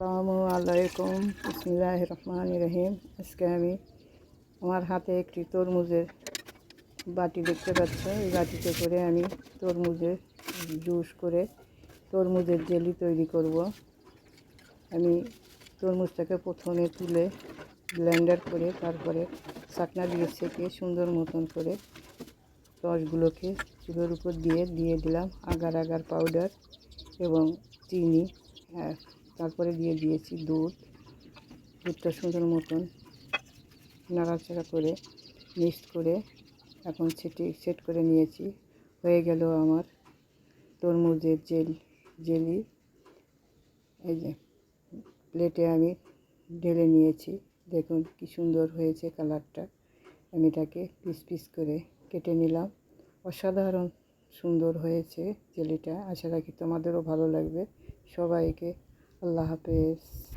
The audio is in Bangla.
আসসালামু আলাইকুম। বিসমিল্লাহ রহমান রহিম। আজকে আমি আমার হাতে একটি তরমুজের বাটি দেখতে পাচ্ছি। এই বাটিতে করে আমি তরমুজের জুস করে তরমুজের জেলি তৈরি করব। আমি তরমুজটাকে প্রথমে তুলে ব্লেন্ডার করে তারপরে চাকনা দিয়ে সেঁকে সুন্দর মতন করে রসগুলোকে চুলোর উপর দিয়ে দিয়ে দিলাম। আগার আগার পাউডার এবং চিনি আর তারপরে দিয়ে দিয়েছি দুধ, দুধটা সুন্দর মতন নাড়াচাড়া করে মিক্সড করে এখন সেটি সেট করে নিয়েছি। হয়ে গেল আমার তরমুজের জেল, জেলি। এই যে প্লেটে আমি ঢেলে নিয়েছি। দেখুন কি সুন্দর হয়েছে কালারটা। আমি এটাকে পিস পিস করে কেটে নিলাম। অসাধারণ সুন্দর হয়েছে জেলিটা। আশা রাখি তোমাদেরও ভালো লাগবে। সবাইকে আল্লাহ হাফেজ।